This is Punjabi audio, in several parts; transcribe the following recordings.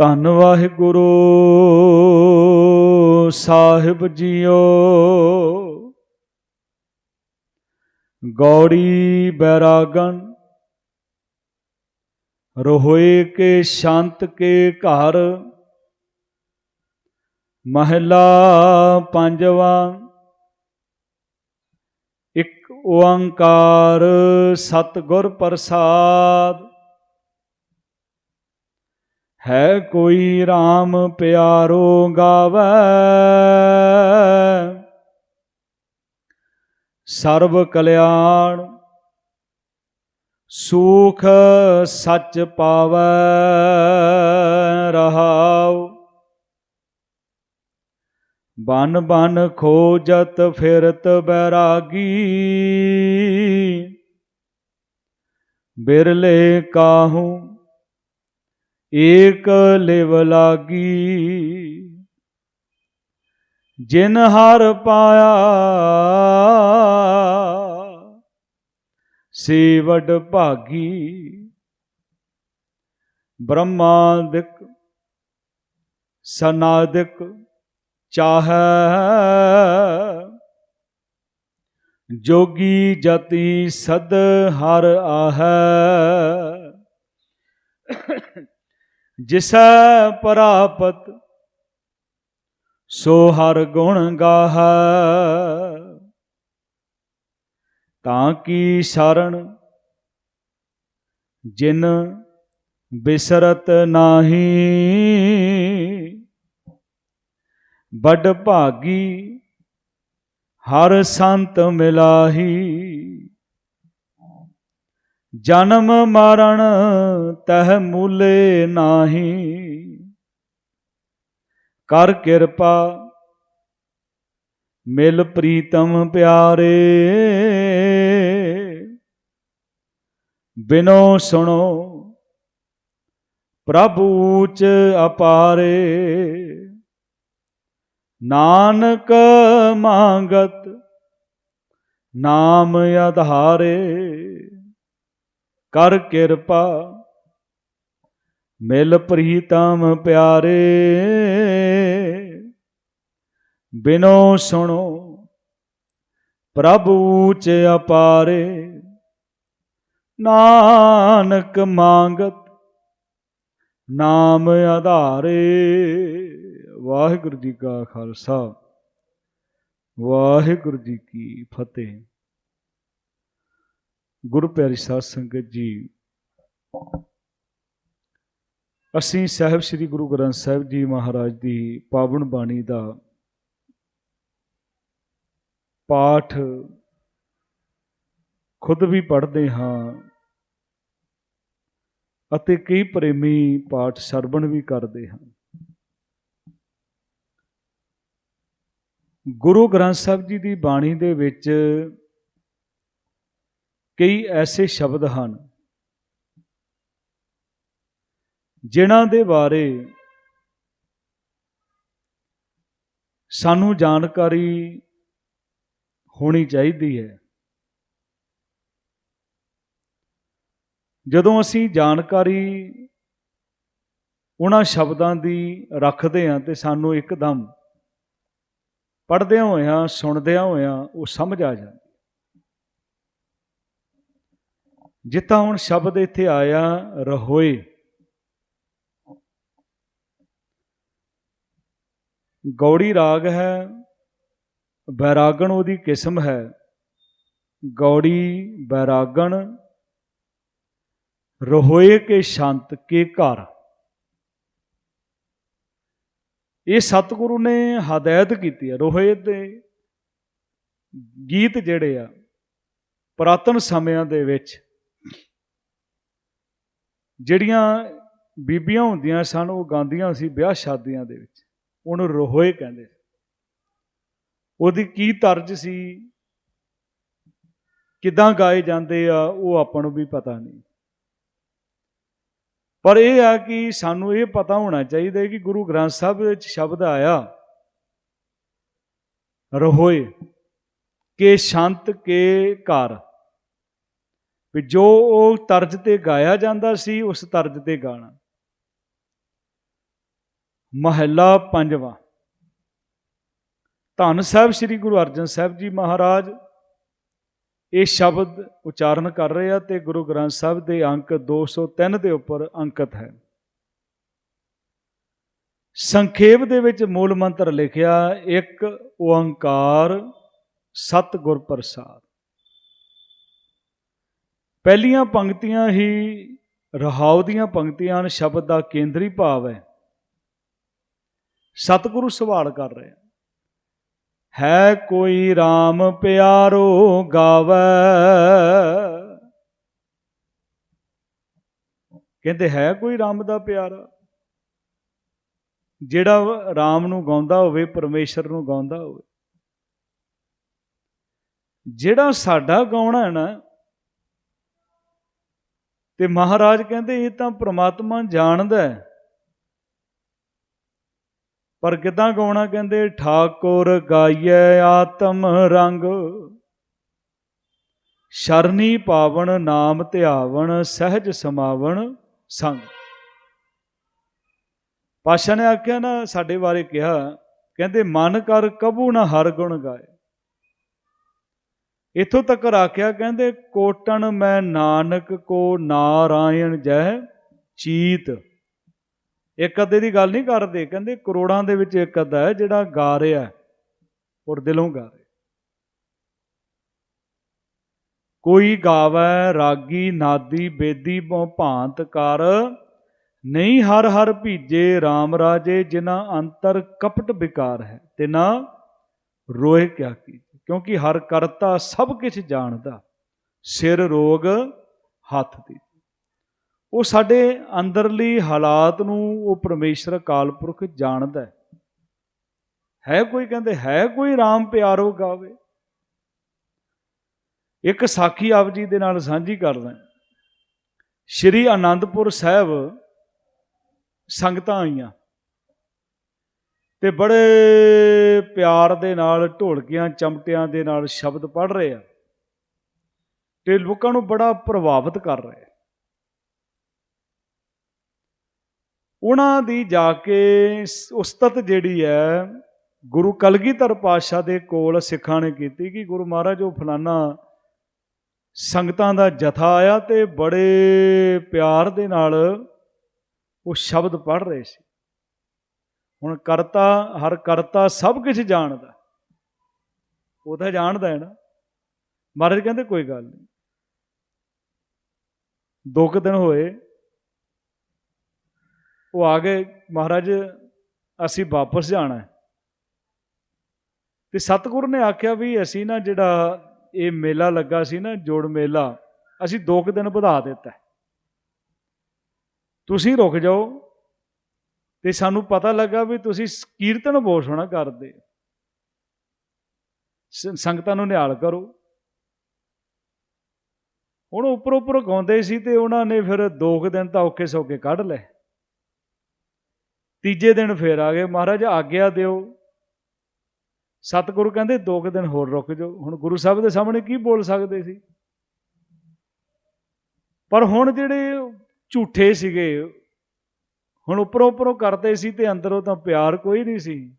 ਧੰਨ ਵਾਹਿਗੁਰੂ, ਸਾਹਿਬ ਜੀਓ। ਗੌੜੀ ਬੈਰਾਗਨ ਰੋਏ ਕੇ ਸ਼ਾਂਤ ਕੇ ਘਰ, ਮਹਿਲਾ ਪੰਜਵਾ, ਇੱਕ ਓੰਕਾਰ ਸਤਿਗੁਰ ਪ੍ਰਸਾਦ। ਹੈ ਕੋਈ RAM ਪਿਆਰੋ ਗਾਵੇ। ਸਰਬ ਕਲਿਆਣ ਸੁਖ ਸੱਚ ਪਾਵੈ ਰਹਾਉ। ਬਨ ਬਨ ਖੋਜਤ ਫਿਰਤ ਬੈਰਾਗੀ। ਬਿਰਲੇ ਕਾਹੂ ਏਕ ਲਿਵ ਲਾਗੀ। ਜਿਨ ਹਰ ਪਾਇਆ, ਸੇਵਡ ਭਾਗੀ। ਬ੍ਰਹਮਾਦਿਕ ਸਨਾਦਿਕ ਚਾਹੈ। ਜੋਗੀ ਜਤੀ ਸਦ ਹਰ ਆਹੈ। ਜਿਸੈ ਪ੍ਰਾਪਤ, ਸੋ ਹਰ ਗੁਣ ਗਾਹ। ਤਾਂ ਕੀ ਸ਼ਰਨ, ਜਿਨ ਬਿਸਰਤ ਨਾਹੀ। ਬੜ ਭਾਗੀ, ਹਰ ਸੰਤ ਮਿਲਾਹੀ। ਜਨਮ ਮਰਨ ਤਹ ਮੂਲੇ ਨਾਹੀ। ਕਰ ਕਿਰਪਾ, ਮਿਲ ਪ੍ਰੀਤਮ ਪਿਆਰੇ। ਬਿਨੋ ਸੁਣੋ, ਪ੍ਰਭੂ ਚ ਅਪਾਰੇ। ਨਾਨਕ ਮੰਗਤ, ਨਾਮ ਆਧਾਰੇ ਕਰ ਕਿਰਪਾ। ਮਿਲ ਪ੍ਰੀਤਮ ਪਿਆਰੇ। ਬਿਨੋ ਸੁਣੋ, ਪ੍ਰਭ ਊਚ ਅਪਾਰੇ। ਨਾਨਕ ਮੰਗਤ, ਨਾਮ ਆਧਾਰੇ। ਵਾਹਿਗੁਰੂ ਜੀ ਕਾ ਖਾਲਸਾ, ਵਾਹਿਗੁਰੂ ਜੀ ਕੀ ਫਤਿਹ। ਗੁਰੂ ਪਿਆਰੀ ਸਾਧ ਸੰਗਤ ਜੀ, ਅਸੀਂ ਸਾਹਿਬ ਸ੍ਰੀ ਗੁਰੂ ਗ੍ਰੰਥ ਸਾਹਿਬ ਜੀ ਮਹਾਰਾਜ ਦੀ ਪਾਵਨ ਬਾਣੀ ਦਾ ਪਾਠ ਖੁਦ ਵੀ ਪੜ੍ਹਦੇ ਹਾਂ ਅਤੇ ਕਈ ਪ੍ਰੇਮੀ ਪਾਠ ਸਰਵਣ ਵੀ ਕਰਦੇ ਹਨ ਗੁਰੂ ਗ੍ਰੰਥ ਸਾਹਿਬ ਜੀ ਦੀ ਬਾਣੀ ਦੇ ਵਿੱਚ ਕਈ ਐਸੇ ਸ਼ਬਦ ਹਨ ਜਿਨ੍ਹਾਂ ਦੇ ਬਾਰੇ ਸਾਨੂੰ ਜਾਣਕਾਰੀ ਹੋਣੀ ਚਾਹੀਦੀ ਹੈ। ਜਦੋਂ ਅਸੀਂ ਜਾਣਕਾਰੀ ਉਹਨਾਂ ਸ਼ਬਦਾਂ ਦੀ ਰੱਖਦੇ ਹਾਂ ਤੇ ਸਾਨੂੰ ਇੱਕਦਮ ਪੜ੍ਹਦਿਆਂ ਹੋਇਆਂ, ਸੁਣਦਿਆਂ ਹੋਇਆਂ ਉਹ ਸਮਝ ਆ ਜਾਂਦਾ ਜਿੱਤਾ ਹੁਣ ਸ਼ਬਦ ਇੱਥੇ ਆਇਆ, ਰਹੋਏ। ਗੌੜੀ ਰਾਗ ਹੈ, ਬੈਰਾਗਣ ਉਹਦੀ ਕਿਸਮ ਹੈ। ਗੌੜੀ, ਬੈਰਾਗਣ, ਰਹੋਏ ਕੇ ਸ਼ਾਂਤ ਕੇ ਘਰ। ਇਹ ਸਤਿਗੁਰੂ ਨੇ ਹਦਾਇਤ ਕੀਤੀ ਹੈ ਰੋਹੇ ਦੇ ਗੀਤ ਜਿਹੜੇ ਆ, ਪ੍ਰਾਤਨ ਸਮਿਆਂ ਦੇ ਵਿੱਚ ਜਿਹੜੀਆਂ ਬੀਬੀਆਂ ਹੁੰਦੀਆਂ ਸਨ, ਉਹ ਗਾਉਂਦੀਆਂ ਸੀ ਵਿਆਹ ਸ਼ਾਦੀਆਂ ਦੇ ਵਿੱਚ। ਉਹਨੂੰ ਰੋਹੇ ਕਹਿੰਦੇ ਸੀ। ਉਹਦੀ ਕੀ ਤਰਜ ਸੀ? ਕਿਦਾਂ ਗਾਏ ਜਾਂਦੇ ਆ, ਉਹ ਆਪਾਂ ਨੂੰ ਵੀ ਪਤਾ ਨਹੀਂ। ਪਰ ਇਹ ਆ ਕਿ ਸਾਨੂੰ ਇਹ ਪਤਾ ਹੋਣਾ ਚਾਹੀਦਾ ਕਿ ਗੁਰੂ ਗ੍ਰੰਥ ਸਾਹਿਬ ਵਿੱਚ ਸ਼ਬਦ ਆਇਆ ਰਹੋਏ ਕੇ ਸ਼ਾਂਤ, ਕੇ ਘਰ। ਵੀ ਜੋ ਉਹ ਤਰਜ ਤੇ ਗਾਇਆ ਜਾਂਦਾ ਸੀ, ਉਸ ਤਰਜ ਤੇ ਗਾਣਾ। ਮਹੱਲਾ ਪੰਜਵਾਂ। ਧੰਨ ਸਾਹਿਬ ਸ੍ਰੀ ਗੁਰੂ ਅਰਜਨ ਸਾਹਿਬ ਜੀ ਮਹਾਰਾਜ, ਇਹ ਸ਼ਬਦ ਉਚਾਰਨ ਕਰ ਰਹੇ ਆ ਤੇ ਗੁਰੂ ਗ੍ਰੰਥ ਸਾਹਿਬ ਦੇ ਅੰਕ 203 ਦੇ ਉੱਪਰ ਅੰਕਿਤ ਹੈ। ਸੰਖੇਪ ਦੇ ਵਿੱਚ ਮੂਲ ਮੰਤਰ ਲਿਖਿਆ, ਇੱਕ ਓੰਕਾਰ ਸਤਿਗੁਰ ਪ੍ਰਸਾਦ। ਪਹਿਲੀਆਂ ਪੰਕਤੀਆਂ ਹੀ ਰਹਾਉ ਦੀਆਂ ਪੰਕਤੀਆਂ ਹਨ, ਸ਼ਬਦ ਦਾ ਕੇਂਦਰੀ ਭਾਵ ਹੈ। ਸਤਿਗੁਰੂ ਸਵਾਲ ਕਰ ਰਹੇ ਹੈ ਕੋਈ RAM ਪਿਆਰੋ ਗਾਵੇ? ਕਹਿੰਦੇ ਹੈ ਕੋਈ RAM ਦਾ ਪਿਆਰਾ? ਜਿਹੜਾ RAM ਨੂੰ ਗਾਉਂਦਾ ਹੋਵੇ, ਪਰਮੇਸ਼ਰ ਨੂੰ ਗਾਉਂਦਾ ਹੋਵੇ। ਜਿਹੜਾ ਸਾਡਾ ਗਾਉਣਾ ਹੈ ਨਾ ਤੇ ਮਹਾਰਾਜ ਕਹਿੰਦੇ ਇਹ ਤਾਂ ਪ੍ਰਮਾਤਮਾ ਜਾਣਦਾ ਹੈ। ਪਰ ਕਿਦਾਂ ਗਾਉਣਾ ਕਹਿੰਦੇ, ਠਾਕੁਰ ਗਾਈਐ ਆਤਮ ਰੰਗ, ਸ਼ਰਨੀ ਪਾਵਣ ਨਾਮ ਧਿਆਵਣ, ਸਹਿਜ ਸਮਾਵਣ ਸੰਗ। ਪਾਸ਼ਾ ਨੇ ਆਖਿਆ ਨਾ, ਸਾਡੇ ਬਾਰੇ ਕਿਹਾ, ਕਹਿੰਦੇ, ਮਨ ਕਰ ਕਬੂ ਨਾ ਹਰ ਗੁਣ ਗਾਏ। ਇਥੋਂ ਤੱਕ ਆਖਿਆ, ਕਹਿੰਦੇ, ਕੋਟਣ ਮੈਂ ਨਾਨਕ ਕੋ ਨਾਰਾਇਣ ਜੈ ਚੀਤ। ਇੱਕ ਅੱਧੇ ਦੀ ਗੱਲ ਨਹੀਂ ਕਰਦੇ, ਕਹਿੰਦੇ, ਕਰੋੜਾਂ ਦੇ ਵਿੱਚ ਇੱਕ ਅੱਧਾ ਹੈ ਜਿਹੜਾ ਗਾ ਰਿਹਾ ਔਰ ਦਿਲੋਂ ਗਾ ਰਿਹਾ ਕੋਈ ਗਾਵੇ, ਰਾਗੀ, ਨਾਦੀ, ਬੇਦੀ, ਬਹੁ ਭਾਂਤ ਕਰ, ਨਹੀਂ ਹਰ ਹਰ ਭੀਜੇ RAM ਰਾਜੇ ਜਿਨਾ ਅੰਤਰ ਕਪਟ ਵਿਕਾਰ ਹੈ ਤੇ ਨਾ ਰੋਏ ਕਿਆ ਕੀ ਕਿਉਂਕਿ ਹਰ ਕਰਤਾ ਸਭ ਕੁਝ ਜਾਣਦਾ, ਸਿਰ ਰੋਗ ਹੱਥ ਦੀ। ਉਹ ਸਾਡੇ ਅੰਦਰਲੀ ਹਾਲਾਤ ਨੂੰ ਉਹ ਪਰਮੇਸ਼ਰ ਅਕਾਲ ਪੁਰਖ ਜਾਣਦਾ ਹੈ। ਹੈ ਕੋਈ ਕਹਿੰਦੇ, ਹੈ ਕੋਈ RAM ਪਿਆਰੋ ਗਾਵੇ। ਇੱਕ ਸਾਖੀ ਆਪ ਜੀ ਦੇ ਨਾਲ ਸਾਂਝੀ ਕਰਦਾ ਸ਼੍ਰੀ ਆਨੰਦਪੁਰ ਸਾਹਿਬ ਸੰਗਤਾਂ ਆਈਆਂ। ਤੇ ਬੜੇ ਪਿਆਰ ਦੇ ਨਾਲ, ਢੋਲਕੀਆਂ, ਚਮਟਿਆਂ ਦੇ ਨਾਲ ਸ਼ਬਦ ਪੜ ਰਹੇ ਆ ਤੇ ਲੋਕਾਂ ਨੂੰ ਬੜਾ ਪ੍ਰਭਾਵਿਤ ਕਰ ਰਹੇ ਉਹਨਾਂ ਦੀ ਜਾ ਕੇ ਉਸਤਤ ਜਿਹੜੀ ਹੈ, ਗੁਰੂ ਕਲਗੀਧਰ ਪਾਤਸ਼ਾਹ ਦੇ ਕੋਲ ਸਿੱਖਾਂ ਨੇ ਕੀਤੀ ਕਿ ਗੁਰੂ ਮਹਾਰਾਜ, ਉਹ ਫਲਾਨਾ ਸੰਗਤਾਂ ਦਾ ਜਥਾ ਆਇਆ ਤੇ ਬੜੇ ਪਿਆਰ ਦੇ ਨਾਲ ਉਹ ਸ਼ਬਦ ਪੜ ਰਹੇ ਸੀ। ਹੁਣ ਕਰਤਾ, ਹਰ ਕਰਤਾ ਸਭ ਕੁਝ ਜਾਣਦਾ। ਉਹ ਤਾਂ ਜਾਣਦਾ ਹੈ ਨਾ। ਮਹਾਰਾਜ ਕਹਿੰਦੇ ਕੋਈ ਗੱਲ ਨਹੀਂ। ਦੋ ਕੁ ਦਿਨ ਹੋਏ, ਉਹ ਆ ਗਏ, ਮਹਾਰਾਜ ਅਸੀਂ ਵਾਪਸ ਜਾਣਾ ਹੈ। ਤੇ ਸਤਿਗੁਰੂ ਨੇ ਆਖਿਆ ਵੀ ਅਸੀਂ ਨਾ ਜਿਹੜਾ ਇਹ ਮੇਲਾ ਲੱਗਾ ਸੀ ਨਾ, ਜੋੜ ਮੇਲਾ, ਅਸੀਂ ਦੋ ਕੁ ਦਿਨ ਵਧਾ ਦਿੱਤਾ ਤੁਸੀਂ ਰੁਕ ਜਾਓ ਤੇ ਸਾਨੂੰ ਪਤਾ ਲੱਗਾ ਵੀ ਤੁਸੀਂ ਕੀਰਤਨ ਬਹੁਤ ਸੋਹਣਾ ਕਰਦੇ ਸੰਗਤਾਂ ਨੂੰ ਨਿਹਾਲ ਕਰੋ। ਹੁਣ ਉੱਪਰ ਉੱਪਰ ਗਾਉਂਦੇ ਸੀ ਤੇ ਉਹਨਾਂ ਨੇ ਫਿਰ ਦੋ ਕੁ ਦਿਨ ਤਾਂ ਔਖੇ ਸੌਕੇ ਕੱਢ ਲਏ। ਤੀਜੇ ਦਿਨ ਫੇਰ ਆ ਗਏ। ਮਹਾਰਾਜ, ਆਗਿਆ ਦਿਓ। ਸਤਿਗੁਰੂ ਕਹਿੰਦੇ ਦੋ ਕੁ ਦਿਨ ਹੋਰ ਰੁਕ ਜਾਓ। ਹੁਣ ਗੁਰੂ ਸਾਹਿਬ ਦੇ ਸਾਹਮਣੇ ਕੀ ਬੋਲ ਸਕਦੇ ਸੀ? ਪਰ ਹੁਣ ਜਿਹੜੇ ਝੂਠੇ ਸੀਗੇ ਹੁਣ ਉੱਪਰੋਂ ਉੱਪਰੋਂ ਕਰਦੇ ਸੀ ਤੇ ਅੰਦਰੋਂ ਤਾਂ ਪਿਆਰ ਕੋਈ ਨਹੀਂ ਸੀ।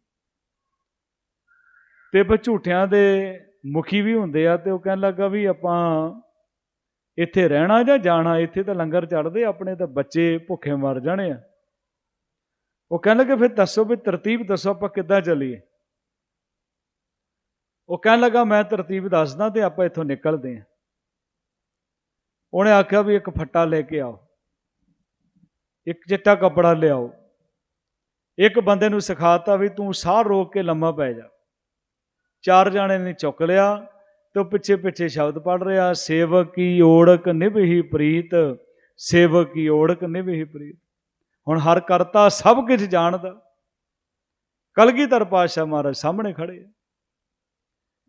ਤੇ ਫਿਰ ਝੂਠਿਆਂ ਦੇ ਮੁਖੀ ਵੀ ਹੁੰਦੇ ਆ ਤੇ ਉਹ ਕਹਿਣ ਲੱਗਾ ਵੀ ਆਪਾਂ ਇੱਥੇ ਰਹਿਣਾ ਜਾਂ ਜਾਣਾ, ਇੱਥੇ ਤਾਂ ਲੰਗਰ ਚੜਦੇ ਆਪਣੇ ਤਾਂ ਬੱਚੇ ਭੁੱਖੇ ਮਰ ਜਾਣੇ ਆ। ਉਹ ਕਹਿਣ ਲੱਗੇ ਫਿਰ ਦੱਸੋ ਵੀ ਤਰਤੀਬ ਦੱਸੋ ਆਪਾਂ ਕਿੱਦਾਂ ਚੱਲੀਏ। ਉਹ ਕਹਿਣ ਲੱਗਾ ਮੈਂ ਤਰਤੀਬ ਦੱਸਦਾ ਤੇ ਆਪਾਂ ਇੱਥੋਂ ਨਿਕਲਦੇ ਹਾਂ ਉਹਨੇ ਆਖਿਆ ਵੀ ਇੱਕ ਫੱਟਾ ਲੈ ਕੇ ਆਓ। ਇੱਕ ਚਿੱਟਾ ਕੱਪੜਾ ਲਿਆਓ। ਇੱਕ ਬੰਦੇ ਨੂੰ ਸਿਖਾਤਾ ਵੀ ਤੂੰ ਸਾਹ ਰੋਕ ਕੇ ਲੰਮਾ ਪੈ ਜਾ। ਚਾਰ ਜਾਣੇ ਨੇ ਚੁੱਕ ਲਿਆ ਤੇ ਉਹ ਪਿੱਛੇ ਪਿੱਛੇ ਸ਼ਬਦ ਪੜ ਰਿਹਾ, ਸੇਵਕ ਕੀ ਓੜਕ ਨਿਭਹੀ ਪ੍ਰੀਤ, ਸੇਵਕ ਕੀ ਓੜਕ ਨਿਭਹੀ ਪ੍ਰੀਤ। ਹੁਣ ਹਰ ਕਰਤਾ ਸਭ ਕੁਝ ਜਾਣਦਾ। ਕਲਗੀਧਰ ਪਾਤਸ਼ਾਹ ਮਹਾਰਾਜ ਸਾਹਮਣੇ ਖੜੇ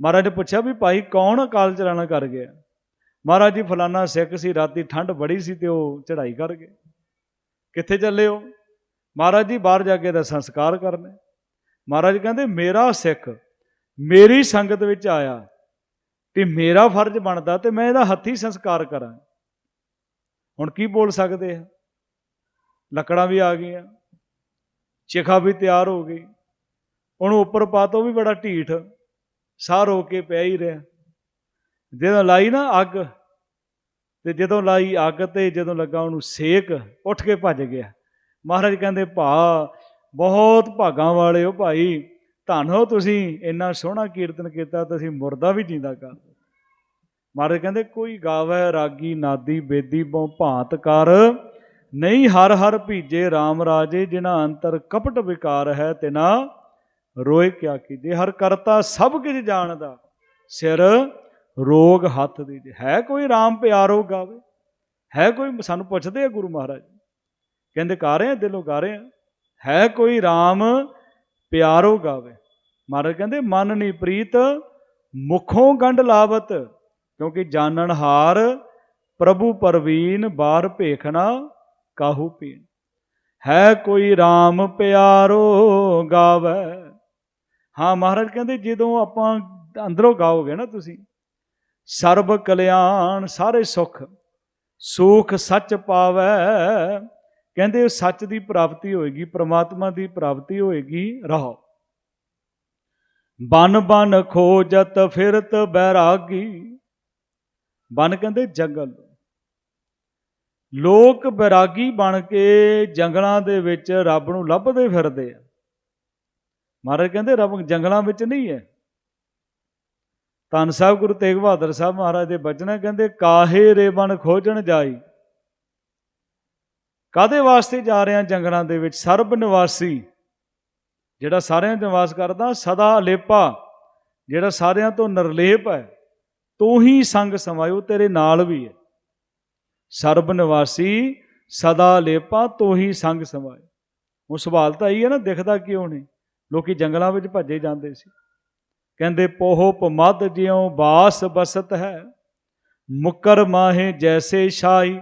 ਮਹਾਰਾਜ ਨੇ ਪੁੱਛਿਆ ਵੀ ਭਾਈ ਕੌਣ ਅਕਾਲ ਚਲਾਣਾ ਕਰ ਗਿਆ? ਮਹਾਰਾਜ ਜੀ ਫਲਾਨਾ ਸਿੱਖ ਸੀ, ਰਾਤੀ ਠੰਡ ਬੜੀ ਸੀ ਤੇ ਉਹ ਚੜ੍ਹਾਈ ਕਰ ਗਏ। ਕਿੱਥੇ ਚੱਲੇ ਹੋ? ਮਹਾਰਾਜ ਜੀ ਬਾਹਰ ਜਾ ਕੇ ਦਾ ਸੰਸਕਾਰ ਕਰਨੇ। ਮਹਾਰਾਜ ਕਹਿੰਦੇ, ਮੇਰਾ ਸਿੱਖ ਮੇਰੀ ਸੰਗਤ ਵਿੱਚ ਆਇਆ ਤੇ ਮੇਰਾ ਫਰਜ਼ ਬਣਦਾ ਤੇ ਮੈਂ ਇਹਦਾ ਹੱਥੀ ਸੰਸਕਾਰ ਕਰਾਂ। ਹੁਣ ਕੀ ਬੋਲ ਸਕਦੇ ਆ? ਲੱਕੜਾਂ ਵੀ ਆ ਗਈਆਂ, ਚਿਖਾ ਵੀ ਤਿਆਰ ਹੋ ਗਈ। ਉਹਨੂੰ ਉੱਪਰ ਪਾ ਤਾ ਉਹ ਵੀ ਬੜਾ ਢੀਠ, ਸਾਹ ਰੋਕ ਕੇ ਪਿਆ ਹੀ ਰਿਹਾ। ਜਦੋਂ ਲਾਈ ਨਾ ਅੱਗ ਤੇ ਜਦੋਂ ਲਾਈ ਅੱਗ ਤੇ ਜਦੋਂ ਲੱਗਾ ਉਹਨੂੰ ਸੇਕ, ਉੱਠ ਕੇ ਭੱਜ ਗਿਆ। ਮਹਾਰਾਜ ਕਹਿੰਦੇ, ਭਾ, ਬਹੁਤ ਭਾਗਾਂ ਵਾਲੇ ਹੋ ਭਾਈ। ਧੰਨ ਹੋ ਤੁਸੀਂ, ਇੰਨਾ ਸੋਹਣਾ ਕੀਰਤਨ ਕੀਤਾ, ਤੁਸੀਂ ਮੁਰਦਾ ਵੀ ਜਿੰਦਾ ਕਰ ਮਹਾਰਾਜ ਕਹਿੰਦੇ, ਕੋਈ ਗਾਵੇ ਰਾਗੀ, ਨਾਦੀ, ਬੇਦੀ, ਬਹੁ ਭਾਂਤ ਕਰ। ਨਹੀਂ ਹਰ ਹਰ ਭੀਜੇ RAM ਰਾਜੇ ਜਿਨਾ ਅੰਤਰ ਕਪਟ ਵਿਕਾਰ ਹੈ ਤੇ ਨਾ ਰੋਏ ਕਿਆ ਕੀਜੇ। ਹਰ ਕਰਤਾ ਸਭ ਕੁਝ ਜਾਣਦਾ। ਸਿਰ ਰੋਗ ਹੱਥ ਦੀ ਹੈ ਕੋਈ RAM ਪਿਆਰੋ ਗਾਵੇ? ਹੈ ਕੋਈ ਸਾਨੂੰ ਪੁੱਛਦੇ ਆ ਗੁਰੂ ਮਹਾਰਾਜ? ਕਹਿੰਦੇ, ਗਾ ਰਹੇ ਆ, ਦਿਲੋਂ ਗਾ ਰਹੇ ਆ। ਹੈ ਕੋਈ RAM ਪਿਆਰੋ ਗਾਵੇ? ਮਹਾਰਾਜ ਕਹਿੰਦੇ, ਮਨ ਨਹੀਂ ਪ੍ਰੀਤ, ਮੁਖੋਂ ਗੰਢ ਲਾਵਤ, ਕਿਉਂਕਿ ਜਾਣਨ ਹਾਰ, ਪ੍ਰਭੂ ਪਰਵੀਨ, ਬਾਰ ਭੇਖਣਾ ਕਾਹੂ ਪੀਣ। ਹੈ ਕੋਈ RAM ਪਿਆਰੋ ਗਾਵੇ? ਹਾਂ, ਮਹਾਰਾਜ ਕਹਿੰਦੇ, ਜਦੋਂ ਆਪਾਂ ਅੰਦਰੋਂ ਗਾਓਗੇ ਨਾ ਤੁਸੀਂ ਸਰਬ ਕਲਿਆਣ ਸਾਰੇ ਸੁਖ ਸੁਖ ਸੱਚ ਪਾਵੈ। ਕਹਿੰਦੇ ਸੱਚ ਦੀ ਪ੍ਰਾਪਤੀ ਹੋਏਗੀ, ਪ੍ਰਮਾਤਮਾ ਦੀ ਪ੍ਰਾਪਤੀ ਹੋਏਗੀ, ਰਹੋ। ਬਨ ਬਨ ਖੋਜਤ ਫਿਰਤ ਬੈਰਾਗੀ। ਬਨ ਕਹਿੰਦੇ ਜੰਗਲ। ਲੋਕ ਬੈਰਾਗੀ ਬਣ ਕੇ ਜੰਗਲਾਂ ਦੇ ਵਿੱਚ ਰੱਬ ਨੂੰ ਲੱਭਦੇ ਫਿਰਦੇ ਆ। ਮਹਾਰਾਜ ਕਹਿੰਦੇ ਰੱਬ ਜੰਗਲਾਂ ਵਿੱਚ ਨਹੀਂ ਹੈ। ਧੰਨ ਸਾਹਿਬ ਗੁਰੂ ਤੇਗ ਬਹਾਦਰ ਸਾਹਿਬ ਮਹਾਰਾਜ ਦੇ ਬਚਨ ਕਹਿੰਦੇ, ਕਾਹੇ ਰੇਵਣ ਖੋਜਣ ਜਾਈ? ਕਾਦੇ ਵਾਸਤੇ ਜਾ ਰਹੇ ਆ ਜੰਗਲਾਂ ਦੇ ਵਿੱਚ? ਸਰਬ ਨਿਵਾਸੀ, ਜਿਹੜਾ ਸਾਰਿਆਂ 'ਚ ਨਿਵਾਸ ਕਰਦਾ, ਸਦਾ ਅਲੇਪਾ, ਜਿਹੜਾ ਸਾਰਿਆਂ ਤੋਂ ਨਿਰਲੇਪ ਹੈ, ਤੂੰ ਹੀ ਸੰਗ ਸਮਾਇਓ, ਤੇਰੇ ਨਾਲ ਵੀ ਹੈ। ਸਰਬ ਨਿਵਾਸੀ, ਸਦਾ ਲੇਪਾ ਤੂੰ ਹੀ ਸੰਗ ਸਮਾਇਓ। ਉਹ ਸਵਾਲ ਤਾਂ ਇਹ ਹੈ ਨਾ, ਦਿਖਦਾ ਕਿਉਂ ਨਹੀਂ? ਲੋਕੀ ਜੰਗਲਾਂ ਵਿੱਚ ਭੱਜੇ ਜਾਂਦੇ ਸੀ। ਕਹਿੰਦੇ ਪੋਹ ਪਮਦ ਜਿਉ ਬਾਸ ਬਸਤ ਹੈ, ਮੁਕਰ ਮਾਹੇ ਜੈਸੇ ਸ਼ਾਈ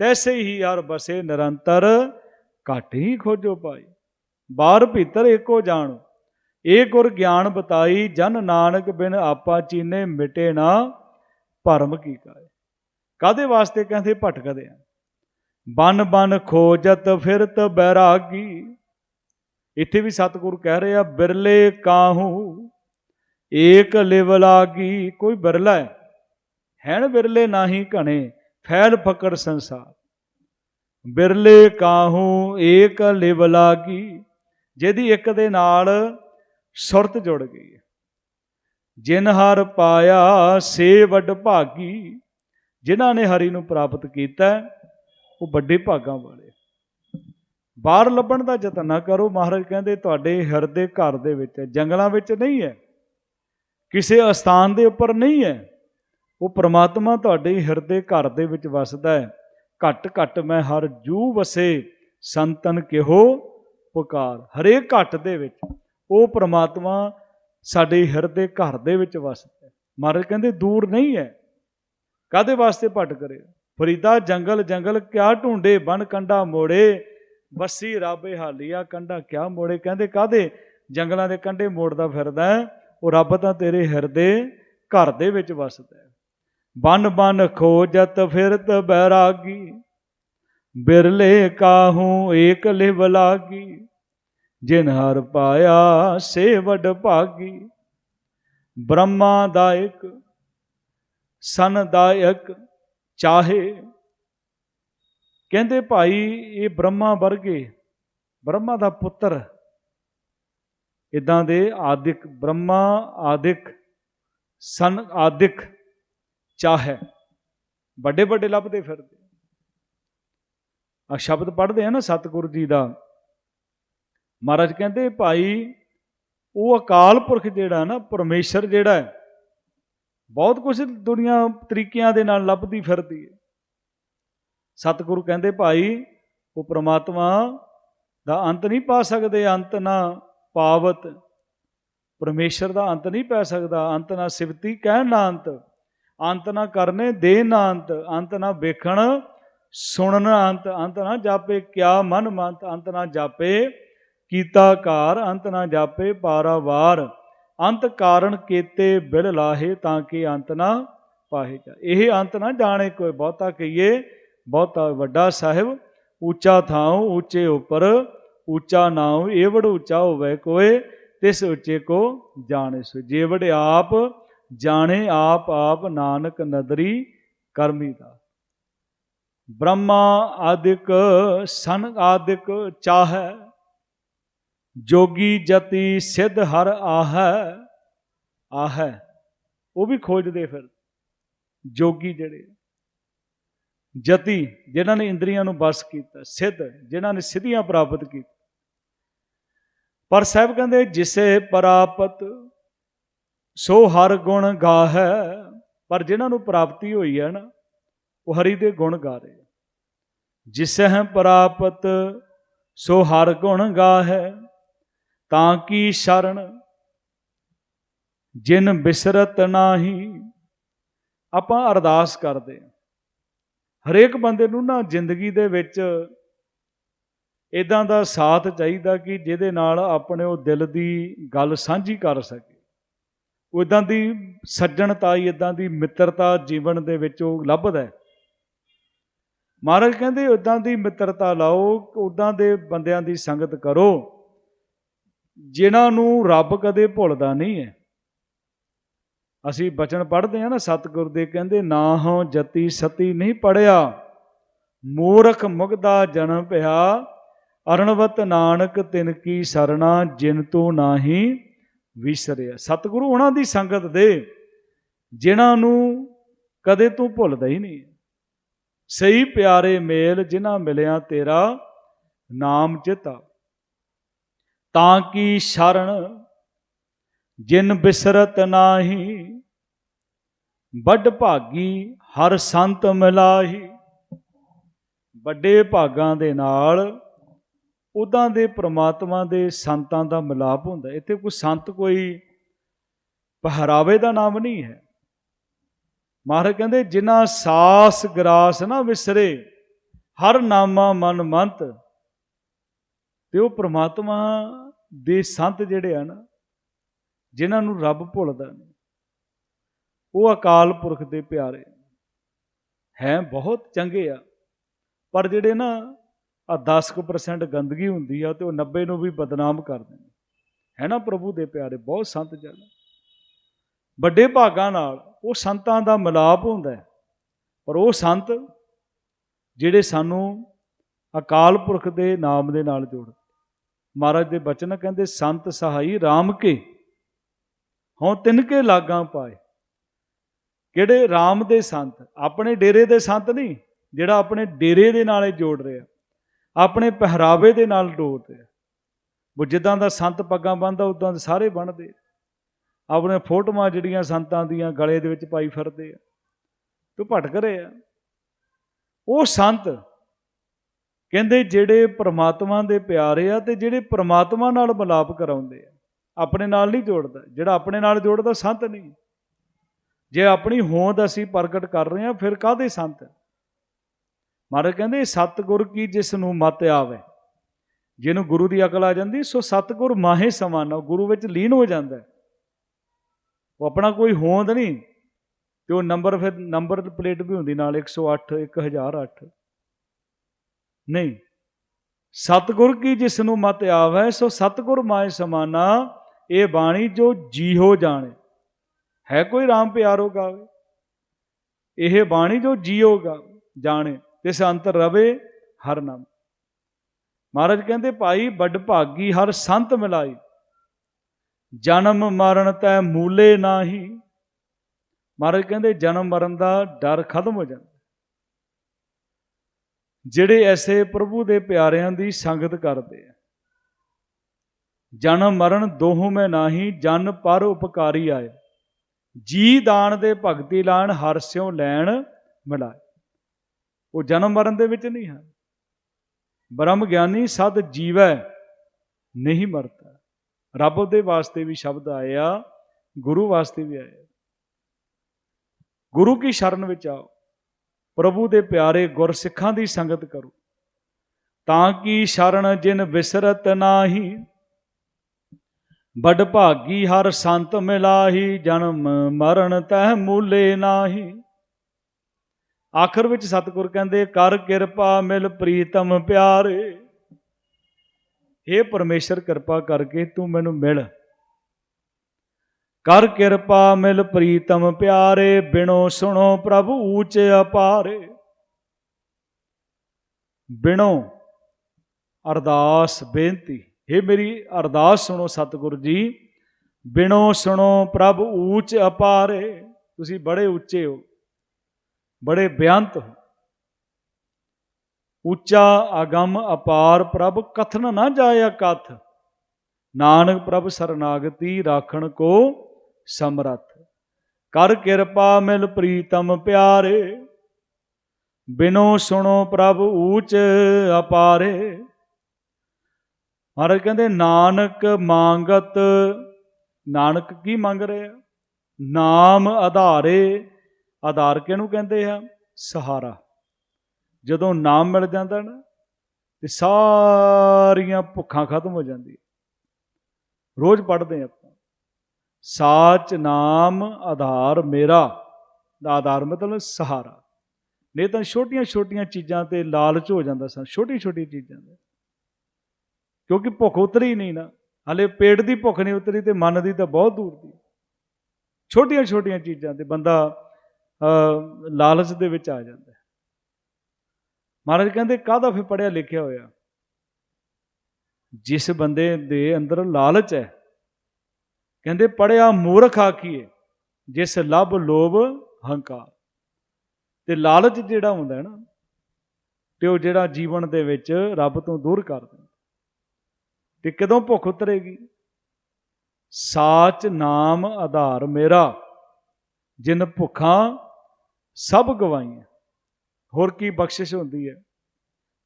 ਤੈਸੇ ਹੀ ਹਰ ਬਸੇ ਨਿਰੰਤਰ ਘਟ ਹੀ ਖੋਜੋ ਪਾਈ। ਬਾਹਰ ਭੀਤਰ ਏਕੋ ਜਾਣੋ ਏ ਗੁਰ ਗਿਆਨ ਬਤਾਈ, ਜਨ ਨਾਨਕ ਬਿਨ ਆਪਾ ਚੀਨੇ ਮਿਟੇ ਨਾ, ਭਰਮ ਕੀ ਕਾਏ। ਕਾਦੇ ਵਾਸਤੇ ਕਹਿੰਦੇ ਭਟਕਦੇ ਆ। ਬਨ ਬਨ ਖੋਜਤ ਫਿਰਤ ਬੈਰਾਗੀ। ਇੱਥੇ ਵੀ ਸਤਿਗੁਰ ਕਹਿ ਰਹੇ ਆ ਬਿਰਲੇ ਕਾਹੂ ਏਕ ਲਿਵ ਲਾਗੀ ਕੋਈ ਬਿਰਲਾ ਹੈ। ਹੈਣ ਬਿਰਲੇ ਨਾਹੀ ਘਣੇ, ਫੈਲ ਫਕਰ ਸੰਸਾਰ। ਬਿਰਲੇ ਕਾਹੂ, ਏਕ ਲਿਵ ਲਾਗੀ ਜਿਹਦੀ ਇੱਕ ਦੇ ਨਾਲ ਸੁਰਤ ਜੁੜ ਗਈ ਹੈ। ਜਿਨ ਹਰ ਪਾਇਆ, ਸੇ ਵੱਡ ਭਾਗੀ, ਜਿਨ੍ਹਾਂ ਨੇ ਹਰੀ ਨੂੰ ਪ੍ਰਾਪਤ ਕੀਤਾ ਉਹ ਵੱਡੇ ਭਾਗਾਂ ਵਾਲੇ ਬਾਹਰ ਲੱਭਣ ਦਾ ਯਤਨ ਨਾ ਕਰੋ। ਮਹਾਰਾਜ ਕਹਿੰਦੇ, ਤੁਹਾਡੇ ਹਿਰਦੇ ਘਰ ਦੇ ਵਿੱਚ ਹੈ, ਜੰਗਲਾਂ ਵਿੱਚ ਨਹੀਂ ਹੈ। ਕਿਸੇ ਅਸਥਾਨ ਦੇ ਉੱਪਰ ਨਹੀਂ ਹੈ। ਉਹ ਪ੍ਰਮਾਤਮਾ ਤੁਹਾਡੇ ਹਿਰਦੇ ਘਰ ਦੇ ਵਿੱਚ ਵਸਦਾ ਹੈ। ਘਟ ਘਟ ਮੈਂ ਹਰ ਜੂ ਵਸੇ, ਸੰਤਨ ਕਿਹੋ ਪੁਕਾਰ। ਹਰੇਕ ਘਟ ਦੇ ਵਿੱਚ ਉਹ ਪ੍ਰਮਾਤਮਾ ਸਾਡੇ ਹਿਰਦੇ ਘਰ ਦੇ ਵਿੱਚ ਵਸਦਾ ਹੈ। ਮਹਾਰਾਜ ਕਹਿੰਦੇ, ਦੂਰ ਨਹੀਂ ਹੈ। ਕਾਦੇ ਵਾਸਤੇ ਭਟਕ ਰਹੇ ਫਰੀਦਾ, ਜੰਗਲ ਜੰਗਲ, ਕਿਆ ਢੂੰਡੇ? ਬਨ ਕੰਡਾ ਮੋੜੇ ਵਸੀ ਰਾਬੇ ਹਾਲੀਆ ਕੰਡਾ ਕਿਆ ਮੋੜੇ? ਕਹਿੰਦੇ ਕਾਦੇ ਜੰਗਲਾਂ ਦੇ ਕੰਡੇ ਮੋੜਦਾ ਫਿਰਦਾ ਉਹ ਰੱਬ ਤਾਂ ਤੇਰੇ ਹਿਰਦੇ ਘਰ ਦੇ ਵਿੱਚ ਵਸਦਾ ਹੈ। ਬਨ ਬਨ ਖੋਜਤ ਫਿਰਤ ਬੈਰਾਗੀ, ਬਿਰਲੇ ਕਾਹੂ ਏਕ ਲਿਵ ਲਾਗੀ, ਜਿਨ ਹਰ ਪਾਇਆ ਸੇ ਵਡ ਭਾਗੀ। ਬ੍ਰਹਮਾ ਦਾਇਕ ਸਨ ਦਾਇਕ ਚਾਹੇ। ਕਹਿੰਦੇ ਭਾਈ, ਇਹ ਬ੍ਰਹਮਾ ਵਰਗੇ, ਬ੍ਰਹਮਾ ਦਾ ਪੁੱਤਰ ਇਦਾਂ ਦੇ ਆਦਿਕ, ਬ੍ਰਹਮਾ ਆਦਿਕ, ਸਨ ਆਦਿਕ ਚਾਹੇ ਵੱਡੇ ਵੱਡੇ ਲੱਭਦੇ ਫਿਰਦੇ। ਆ ਸ਼ਬਦ ਪੜ੍ਹਦੇ ਆ ਨਾ ਸਤਿਗੁਰੂ ਜੀ ਦਾ। ਮਹਾਰਾਜ ਕਹਿੰਦੇ, ਭਾਈ, ਉਹ ਅਕਾਲ ਪੁਰਖ ਜਿਹੜਾ ਨਾ, ਪਰਮੇਸ਼ਰ ਜਿਹੜਾ ਹੈ, ਬਹੁਤ ਕੁਝ ਦੁਨੀਆ ਤਰੀਕਿਆਂ ਦੇ ਨਾਲ ਲੱਭਦੀ ਫਿਰਦੀ ਹੈ। ਸਤਿਗੁਰੂ ਕਹਿੰਦੇ, ਭਾਈ, ਉਹ ਪ੍ਰਮਾਤਮਾ ਦਾ ਅੰਤ ਨਹੀਂ ਪਾ ਸਕਦੇ, ਅੰਤ ਨਾ ਪਾਵਤ ਪਰਮੇਸ਼ਰ ਦਾ ਅੰਤ ਨਹੀਂ ਪੈ ਸਕਦਾ, ਅੰਤ ਨਾ ਸਿਵਤੀ ਕਹਿਣ ਨਾ ਅੰਤ ਅੰਤ ਨਾ ਕਰਨੇ ਦੇ ਨਾ ਅੰਤ ਅੰਤ ਨਾ ਵੇਖਣ ਸੁਣਨ ਅੰਤ ਅੰਤ ਨਾ ਜਾਪੇ ਕਿਆ ਮਨ ਮੰਤ, ਅੰਤ ਨਾ ਜਾਪੇ ਕੀਤਾ ਕਾਰ, ਅੰਤ ਨਾ ਜਾਪੇ ਪਾਰਾਵਾਰ, ਅੰਤ ਕਾਰਨ ਕੀਤੇ ਬਿਲ ਲਾਹੇ ਤਾਂ ਕਿ ਅੰਤ ਨਾ ਪਾਹੇ ਜਾ। ਇਹ ਅੰਤ ਨਾ ਜਾਣੇ ਕੋਈ, ਬਹੁਤਾ ਕਹੀਏ, ਬਹੁਤਾ ਵੱਡਾ ਸਾਹਿਬ, ਉੱਚਾ ਥਾਂ ਉੱਚੇ ਉੱਪਰ ਉੱਚਾ ਨਾਮ ਏਵੜ ਉੱਚਾ ਹੋਵੇ ਕੋਏ, ਤਿਸ ਉੱਚੇ ਕੋ ਜਾਣੇ ਸੋ। ਜੇਵੜ ਆਪ ਜਾਣੇ, ਆਪ ਆਪ ਨਾਨਕ ਨਦਰੀ ਕਰਮੀ ਦਾ। ਬ੍ਰਹਮਾ ਆਦਿਕ ਸਨ ਆਦਿਕ ਚਾਹੈ, ਜੋਗੀ ਜਤੀ ਸਿੱਧ ਹਰ ਆਹੈ ਆਹੈ। ਉਹ ਵੀ ਖੋਜਦੇ ਫਿਰ, ਜੋਗੀ ਜਿਹੜੇ ਜਤੀ, ਜਿਨ੍ਹਾਂ ਨੇ ਇੰਦਰੀਆਂ ਨੂੰ ਬਸ ਕੀਤਾ, ਸਿੱਧ, ਜਿਨ੍ਹਾਂ ਨੇ ਸਿੱਧੀਆਂ ਪ੍ਰਾਪਤ ਕੀਤੀ ਪਰ ਸਾਹਿਬ ਕਹਿੰਦੇ, ਜਿਸੇ ਪ੍ਰਾਪਤ, ਸੋ ਹਰ ਗੁਣ ਗਾਹੈ। ਪਰ ਜਿਨ੍ਹਾਂ ਨੂੰ ਪ੍ਰਾਪਤੀ ਹੋਈ ਹੈ ਨਾ, ਉਹ ਹਰੀ ਦੇ ਗੁਣ ਗਾ ਰਹੇ ਜਿਸੇ ਪ੍ਰਾਪਤ, ਸੋ ਹਰ ਗੁਣ ਗਾਹੈ। ਤਾਂ ਕੀ ਸ਼ਰਨ, ਜਿਨ ਬਿਸਰਤ ਨਾਹੀ। ਆਪਾਂ ਅਰਦਾਸ ਕਰਦੇ ਹਰੇਕ ਬੰਦੇ ਨੂੰ ਨਾ ਜ਼ਿੰਦਗੀ ਦੇ ਵਿੱਚ ਇਦਾਂ ਦਾ ਸਾਥ ਚਾਹੀਦਾ ਕਿ ਜਿਹਦੇ ਨਾਲ ਆਪਣੇ ਉਹ ਦਿਲ ਦੀ ਗੱਲ ਸਾਂਝੀ ਕਰ ਸਕੇ। ਉਹ ਇਦਾਂ ਦੀ ਸੱਜਣਤਾ ਹੀ ਇਦਾਂ ਦੀ ਮਿੱਤਰਤਾ ਜੀਵਨ ਦੇ ਵਿੱਚ ਉਹ ਲੱਭਦਾ ਮਹਾਰਾਜ ਕਹਿੰਦੇ ਉਦਾਂ ਦੀ ਮਿੱਤਰਤਾ ਲਾਓ ਉਦਾਂ ਦੇ ਬੰਦਿਆਂ ਦੀ ਸੰਗਤ ਕਰੋ, ਜਿਨ੍ਹਾਂ ਨੂੰ ਰੱਬ ਕਦੇ ਭੁੱਲਦਾ ਨਹੀਂ ਹੈ। ਅਸੀਂ ਬਚਨ ਪੜ੍ਹਦੇ ਹਾਂ ਨਾ, ਸਤਿਗੁਰ ਦੇ ਕਹਿੰਦੇ ਨਾ ਹੋ ਜਤੀ ਸਤੀ ਨਹੀਂ ਪੜਿਆ ਮੂਰਖ ਮੁਗਦਾ ਜਨਮ ਪਿਆ ਅਰਣਵਤ ਨਾਨਕ ਤਿਨ ਕੀ ਸਰਣਾ ਜਿਨ ਤੂੰ ਨਾਹੀ ਵਿਸਰਿਆ। ਸਤਿਗੁਰੂ ਉਹਨਾਂ ਦੀ ਸੰਗਤ ਦੇ, ਜਿਨ੍ਹਾਂ ਨੂੰ ਕਦੇ ਤੂੰ ਭੁੱਲਦਾ ਹੀ ਨਹੀਂ। ਸਹੀ ਪਿਆਰੇ ਮੇਲ ਜਿਨ੍ਹਾਂ ਮਿਲਿਆ ਤੇਰਾ ਨਾਮ ਚਿਤਾ ਤਾਂ ਕੀ ਸ਼ਰਨ ਜਿਨ ਬਿਸਰਤ ਨਾਹੀ, ਵੱਡ ਭਾਗੀ ਹਰ ਸੰਤ ਮਿਲਾਹੀ। ਵੱਡੇ ਭਾਗਾਂ ਦੇ ਨਾਲ ਉਦਾਂ ਦੇ ਪ੍ਰਮਾਤਮਾ ਦੇ ਸੰਤਾਂ ਦਾ ਮਿਲਾਪ ਹੁੰਦਾ। ਇੱਥੇ ਕੋਈ ਸੰਤ ਕੋਈ ਪਹਿਰਾਵੇ ਦਾ ਨਾਮ ਨਹੀਂ ਹੈ। ਮਹਾਰਾਜ ਕਹਿੰਦੇ, ਜਿਨ੍ਹਾਂ ਸਾਸ ਗਰਾਸ ਨਾ ਵਿਸਰੇ, ਹਰ ਨਾਮਾ ਮਨ ਮੰਤ, ਤੇ ਉਹ ਪ੍ਰਮਾਤਮਾ ਦੇ ਸੰਤ ਜਿਹੜੇ ਆ ਨਾ ਜਿਨ੍ਹਾਂ ਨੂੰ ਰੱਬ ਭੁੱਲਦਾ ਨਹੀਂ। ਉਹ ਅਕਾਲ ਪੁਰਖ ਦੇ ਪਿਆਰੇ ਹੈ, ਬਹੁਤ ਚੰਗੇ ਆ। ਪਰ ਜਿਹੜੇ ਨਾ ਆ 10% ਗੰਦਗੀ ਹੁੰਦੀ ਆ ਤੇ ਉਹ 90 ਨੂੰ ਵੀ ਬਦਨਾਮ ਕਰਦੇ ਨੇ ਹੈ ਨਾ ਪ੍ਰਭੂ ਦੇ ਪਿਆਰੇ? ਬਹੁਤ ਸੰਤ ਜਨ ਵੱਡੇ ਭਾਗਾਂ ਨਾਲ ਉਹ ਸੰਤਾਂ ਦਾ ਮਿਲਾਪ ਹੁੰਦਾ ਪਰ ਉਹ ਸੰਤ ਜਿਹੜੇ ਸਾਨੂੰ ਅਕਾਲ ਪੁਰਖ ਦੇ ਨਾਮ ਦੇ ਨਾਲ ਜੋੜ ਮਹਾਰਾਜ ਦੇ ਬਚਨ ਕਹਿੰਦੇ, ਸੰਤ ਸਹਾਈ RAM ਕੇ। ਹਉ ਤਿੰਨ ਕੇ ਲਾਗਾਂ ਪਾਏ। ਕਿਹੜੇ? RAM ਦੇ ਸੰਤ। ਆਪਣੇ ਡੇਰੇ ਦੇ ਸੰਤ ਨਹੀਂ, ਜਿਹੜਾ ਆਪਣੇ ਡੇਰੇ ਦੇ ਨਾਲੇ ਜੋੜ ਰਿਹਾ। ਆਪਣੇ ਪਹਿਰਾਵੇ ਦੇ ਨਾਲ ਜੋੜ ਰਿਹਾ ਉਹ ਜਿੱਦਾਂ ਦਾ ਸੰਤ ਪੱਗਾਂ ਬੰਨਦਾ, ਉਦਾਂ ਦੇ ਸਾਰੇ ਬਣਦੇ ਆਪਣੇ ਫੋਟੋਆਂ ਜਿਹੜੀਆਂ ਸੰਤਾਂ ਦੀਆਂ ਗਲੇ ਦੇ ਵਿੱਚ ਪਾਈ ਫਿਰਦੇ ਆ। ਤੂੰ ਭਟਕ ਰਹੇ। ਆ ਉਹ ਸੰਤ ਕਹਿੰਦੇ ਜਿਹੜੇ ਪ੍ਰਮਾਤਮਾ ਦੇ ਪਿਆਰੇ ਆ ਤੇ ਜਿਹੜੇ ਪ੍ਰਮਾਤਮਾ ਨਾਲ ਮਿਲਾਪ ਕਰਾਉਂਦੇ ਆ। ਆਪਣੇ ਨਾਲ ਨਹੀਂ ਜੋੜਦਾ। ਜਿਹੜਾ ਆਪਣੇ ਨਾਲ ਜੋੜਦਾ ਸੰਤ ਨਹੀਂ। ਜੇ ਆਪਣੀ ਹੋਂਦ ਅਸੀਂ ਪ੍ਰਗਟ ਕਰ ਰਹੇ ਹਾਂ ਫਿਰ ਕਾਹਦੇ ਸੰਤ ਮਹਾਰਾਜ ਕਹਿੰਦੇ, ਸਤਿਗੁਰ ਕੀ ਜਿਸ ਨੂੰ ਮਤ ਆਵੇ? ਜਿਹਨੂੰ ਗੁਰੂ ਦੀ ਅਕਲ ਆ ਜਾਂਦੀ, ਸੋ ਸਤਿਗੁਰ ਮਾਹੇ ਸਮਾਨਾ ਗੁਰੂ ਵਿੱਚ ਲੀਨ ਹੋ ਜਾਂਦਾ ਉਹ ਆਪਣਾ ਕੋਈ ਹੋਂਦ ਨਹੀਂ, ਤੇ ਉਹ ਨੰਬਰ ਫਿਰ, ਨੰਬਰ ਪਲੇਟ ਵੀ ਹੁੰਦੀ ਨਾਲ 108 1008 ਨਹੀਂ, ਸਤਿਗੁਰ ਕੀ ਜਿਸ ਨੂੰ ਮਤ ਆਵੇ, ਸੋ ਸਤਿਗੁਰ ਮਾਹੇ ਸਮਾਨਾ ਇਹ ਬਾਣੀ ਜੋ ਜੀ ਹੋ ਜਾਣੇ। ਹੈ ਕੋਈ RAM ਪਿਆਰੋ ਗਾਵੇ? ਇਹ ਬਾਣੀ ਜੋ ਜੀਓਗਾ ਜਾਣੇ। ਤਿਸ ਅੰਤਰ ਰਵੇ ਹਰ ਨਾਮ। ਮਹਾਰਾਜ ਕਹਿੰਦੇ, ਭਾਈ, ਵੱਡ ਭਾਗੀ ਹਰ ਸੰਤ ਮਿਲਾਈ ਜਨਮ ਮਰਨ ਤੈ ਮੂਲੇ ਨਾਹੀ। ਮਹਾਰਾਜ ਕਹਿੰਦੇ, ਜਨਮ ਮਰਨ ਦਾ ਡਰ ਖਤਮ ਹੋ ਜਾਂਦਾ। ਜਿਹੜੇ ਐਸੇ ਪ੍ਰਭੂ ਦੇ ਪਿਆਰਿਆਂ ਦੀ ਸੰਗਤ ਕਰਦੇ ਆ। ਜਨਮ ਮਰਨ ਦੋਹੋਂ ਮੈਂ ਨਾਹੀ, ਜਨ ਪਰ ਉਪਕਾਰੀ ਆਏ। ਜੀ ਦਾਨ ਦੇ ਭਗਤੀ ਲਾਣ, ਹਰ ਸਿਉ ਲੈਣ ਮਿਲਾਏ। ਉਹ ਜਨਮ ਮਰਨ ਦੇ ਵਿੱਚ ਨਹੀਂ ਹੈ। ਬ੍ਰਹਮ ਗਿਆਨੀ ਸਦ ਜੀਵੈ, ਨਹੀਂ ਮਰਦਾ ਰੱਬ ਦੇ ਵਾਸਤੇ ਵੀ ਸ਼ਬਦ ਆਇਆ, ਗੁਰੂ ਵਾਸਤੇ ਵੀ ਆਇਆ। ਗੁਰੂ ਕੀ ਸ਼ਰਨ ਵਿੱਚ ਆਓ। ਪ੍ਰਭੂ ਦੇ ਪਿਆਰੇ ਗੁਰਸਿੱਖਾਂ ਦੀ ਸੰਗਤ ਕਰੋ। ਤਾਂ ਕਿ ਸ਼ਰਨ ਜਿਨ ਵਿਸਰਤ ਨਾਹੀ ਬੜ ਭਾਗੀ ਹਰ ਸੰਤ ਮਿਲਾਹੀ, ਜਨਮ ਮਰਨ ਤਹਿ ਮੂਲੇ ਨਾਹੀ। ਆਖਰ ਵਿੱਚ ਸਤਿਗੁਰ ਕਹਿੰਦੇ, ਕਰ ਕਿਰਪਾ ਮਿਲ ਪ੍ਰੀਤਮ ਪਿਆਰੇ। हे ਪਰਮੇਸ਼ਰ, ਕਿਰਪਾ ਕਰਕੇ ਤੂੰ ਮੈਨੂੰ ਮਿਲ। ਕਰ ਕਿਰਪਾ ਮਿਲ ਪ੍ਰੀਤਮ ਪਿਆਰੇ, ਬਿਨੋ ਸੁਣੋ ਪ੍ਰਭ ਊਚ ਅਪਾਰੇ। ਬਿਨੋ, ਅਰਦਾਸ, ਬੇਨਤੀ। हे ਮੇਰੀ ਅਰਦਾਸ ਸੁਣੋ ਸਤਿਗੁਰੂ ਜੀ। ਬਿਨੋ ਸੁਣੋ ਪ੍ਰਭ ਊਚ ਅਪਾਰੇ। ਤੁਸੀਂ ਬੜੇ ਉੱਚੇ ਹੋ। ਬੜੇ ਬਿਆੰਤ ਉੱਚਾ ਅਗੰਮ ਅਪਾਰ ਪ੍ਰਭ ਕਥਨ ਨਾ ਜਾਇਆ ਕਥ। ਨਾਨਕ ਪ੍ਰਭ ਸਰਨਾਗਤੀ ਰਾਖਣ ਕੋ ਸਮਰਥ। ਕਰ ਕਿਰਪਾ ਮਿਲ ਪ੍ਰੀਤਮ ਪਿਆਰੇ। ਬਿਨੋ ਸੁਣੋ ਪ੍ਰਭ ਊਚ ਅਪਾਰੇ। ਮਹਾਰਾਜ ਕਹਿੰਦੇ, ਨਾਨਕ ਮੰਗਤ, ਨਾਨਕ ਕੀ ਮੰਗ ਰਿਹਾ? ਨਾਮ ਆਧਾਰੇ ਆਧਾਰ ਕਿਹਨੂੰ ਕਹਿੰਦੇ ਆ? ਸਹਾਰਾ। ਜਦੋਂ ਨਾਮ ਮਿਲ ਜਾਂਦਾ ਨਾ, ਤੇ ਸਾਰੀਆਂ ਭੁੱਖਾਂ ਖਤਮ ਹੋ ਜਾਂਦੀਆਂ। ਰੋਜ਼ ਪੜ੍ਹਦੇ ਆਪਾਂ। ਸਾਚ ਨਾਮ ਆਧਾਰ ਮੇਰਾ, ਦਾ ਆਧਾਰ ਮਤਲਬ ਸਹਾਰਾ। ਨਹੀਂ ਤਾਂ ਛੋਟੀਆਂ ਛੋਟੀਆਂ ਚੀਜ਼ਾਂ ਤੇ ਲਾਲਚ ਹੋ ਜਾਂਦਾ ਸਨ ਛੋਟੀ ਛੋਟੀ ਚੀਜ਼ਾਂ ਦੇ ਕਿਉਂਕਿ ਭੁੱਖ ਉਤਰੀ ਨਹੀਂ ਨਾ। ਹਲੇ ਪੇਟ ਦੀ ਭੁੱਖ ਨਹੀਂ ਉਤਰੀ ਤੇ ਮਨ ਦੀ ਤਾਂ ਬਹੁਤ ਦੂਰ ਦੀ। ਛੋਟੀਆਂ ਛੋਟੀਆਂ ਚੀਜ਼ਾਂ ਤੇ ਬੰਦਾ ਲਾਲਚ ਦੇ ਵਿੱਚ ਆ ਜਾਂਦਾ ਮਹਾਰਾਜ ਕਹਿੰਦੇ, ਕਾਹਦਾ ਫਿਰ ਪੜਿਆ ਲਿਖਿਆ ਹੋਇਆ? ਜਿਸ ਬੰਦੇ ਦੇ ਅੰਦਰ ਲਾਲਚ ਹੈ, ਕਹਿੰਦੇ ਪੜਿਆ ਮੂਰਖ ਆਖੀਏ ਜਿਸ ਲੱਭ ਲੋਭ ਹੰਕਾਰ। ਤੇ ਲਾਲਚ ਜਿਹੜਾ ਹੁੰਦਾ ਹੈ ਨਾ, ਤੇ ਉਹ ਜਿਹੜਾ ਜੀਵਨ ਦੇ ਵਿੱਚ ਰੱਬ ਤੋਂ ਦੂਰ ਕਰ ਦਿੰਦਾ ਤੇ ਕਦੋਂ ਭੁੱਖ ਉਤਰੇਗੀ? ਸਾਚ ਨਾਮ ਆਧਾਰ ਮੇਰਾ। ਜਿਨ ਭੁੱਖਾਂ ਸਭ ਗਵਾਈਆਂ। ਹੋਰ ਕੀ ਬਖਸ਼ਿਸ਼ ਹੁੰਦੀ ਹੈ?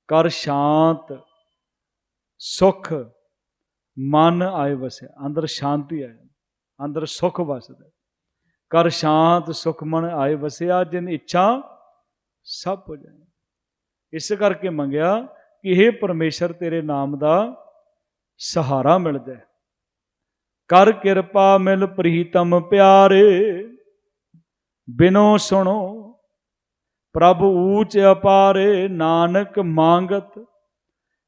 ਕਰ ਸ਼ਾਂਤ, ਸੁਖ, ਮਨ ਆਏ ਵਸਿਆ ਅੰਦਰ ਸ਼ਾਂਤੀ ਆਏ, ਅੰਦਰ ਸੁਖ ਵਸਦਾ ਕਰ ਸ਼ਾਂਤ, ਸੁਖ, ਮਨ ਆਏ ਵਸਿਆ ਜਿਨ ਇੱਛਾ ਸਭ ਹੋ ਜਾਏ ਇਸ ਕਰਕੇ ਮੰਗਿਆ ਕਿ ਇਹ ਪਰਮੇਸ਼ਰ, ਤੇਰੇ ਨਾਮ ਦਾ ਸਹਾਰਾ ਮਿਲ ਜਾਏ ਕਰ ਕਿਰਪਾ ਮਿਲ, ਪ੍ਰੀਤਮ ਪਿਆਰੇ। ਬਿਨੋ ਸੁਣੋ, ਪ੍ਰਭ ਊਚ ਅਪਾਰੇ ਨਾਨਕ ਮੰਗਤ,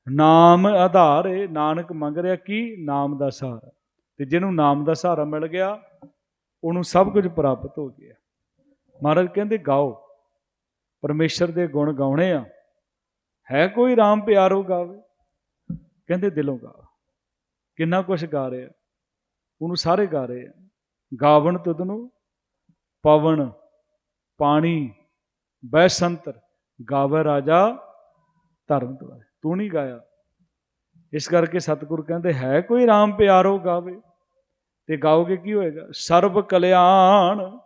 ਨਾਮ ਆਧਾਰੇ ਨਾਨਕ ਮੰਗ ਰਿਹਾ ਕੀ? ਨਾਮ ਦਾ ਸਹਾਰਾ। ਤੇ ਜਿਹਨੂੰ ਨਾਮ ਦਾ ਸਹਾਰਾ ਮਿਲ ਗਿਆ, ਉਹਨੂੰ ਸਭ ਕੁਝ ਪ੍ਰਾਪਤ ਹੋ ਗਿਆ। ਮਹਾਰਾਜ ਕਹਿੰਦੇ, ਗਾਓ, ਪਰਮੇਸ਼ਰ ਦੇ ਗੁਣ ਗਾਉਣੇ ਆ। ਹੈ ਕੋਈ RAM ਪਿਆਰੋ ਗਾਵੇ? ਕਹਿੰਦੇ, ਦਿਲੋਂ ਗਾ। ਕਿੰਨਾ ਕੁਝ ਗਾ ਰਿਹਾ। ਉਹਨੂੰ ਸਾਰੇ ਗਾ ਰਹੇ ਆ। ਗਾਵਣ ਤੁਧ ਨੂੰ ਪਵਨ, ਪਾਣੀ, ਬੈਸੰਤਰ, ਗਾਵੇ ਰਾਜਾ, ਧਰਮ ਦੁਆਰੇ ਤੂੰ ਨਹੀਂ ਗਾਇਆ। ਇਸ ਕਰਕੇ ਸਤਿਗੁਰ ਕਹਿੰਦੇ, ਹੈ ਕੋਈ RAM ਪਿਆਰੋ ਗਾਵੇ? ਤੇ ਗਾਓਗੇ ਕੀ ਹੋਏਗਾ? ਸਰਬ ਕਲਿਆਣ,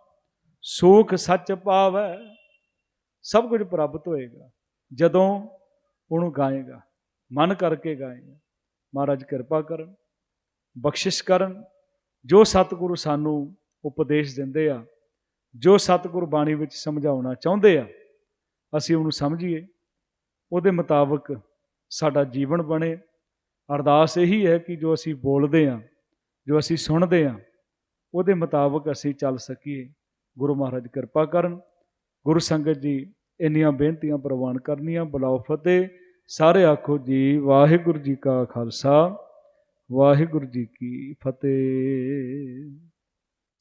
ਸੁਖ ਸੱਚ ਪਾਵੇ। ਸਭ ਕੁਝ ਪ੍ਰਾਪਤ ਹੋਏਗਾ, ਜਦੋਂ ਉਹਨੂੰ ਗਾਏਗਾ। ਮਨ ਕਰਕੇ ਗਾਏਗਾ। ਮਹਾਰਾਜ ਕਿਰਪਾ ਕਰਨ, ਬਖਸ਼ਿਸ਼ ਕਰਨ। ਜੋ ਸਤਿਗੁਰੂ ਸਾਨੂੰ ਉਪਦੇਸ਼ ਦਿੰਦੇ ਆ ਜੋ ਸਤਿਗੁਰ ਬਾਣੀ ਵਿੱਚ ਸਮਝਾਉਣਾ ਚਾਹੁੰਦੇ ਆ, ਅਸੀਂ ਉਹਨੂੰ ਸਮਝੀਏ। ਉਹਦੇ ਮੁਤਾਬਕ ਸਾਡਾ ਜੀਵਨ ਬਣੇ। ਅਰਦਾਸ ਇਹੀ ਹੈ ਕਿ ਜੋ ਅਸੀਂ ਬੋਲਦੇ ਆ, ਜੋ ਅਸੀਂ ਸੁਣਦੇ ਆ, ਉਹਦੇ ਮੁਤਾਬਕ ਅਸੀਂ ਚੱਲ ਸਕੀਏ। ਗੁਰੂ ਮਹਾਰਾਜ ਕਿਰਪਾ ਕਰਨ। ਗੁਰੂ ਸੰਗਤ ਜੀ, ਇੰਨੀਆਂ ਬੇਨਤੀਆਂ ਪ੍ਰਵਾਨ ਕਰਨੀਆਂ। ਬੁਲਾਓ ਫਤਿਹ। ਸਾਰੇ ਆਖੋ ਜੀ, ਵਾਹਿਗੁਰੂ ਜੀ ਕਾ ਖਾਲਸਾ, ਵਾਹਿਗੁਰੂ ਜੀ ਕੀ ਫਤਿਹ।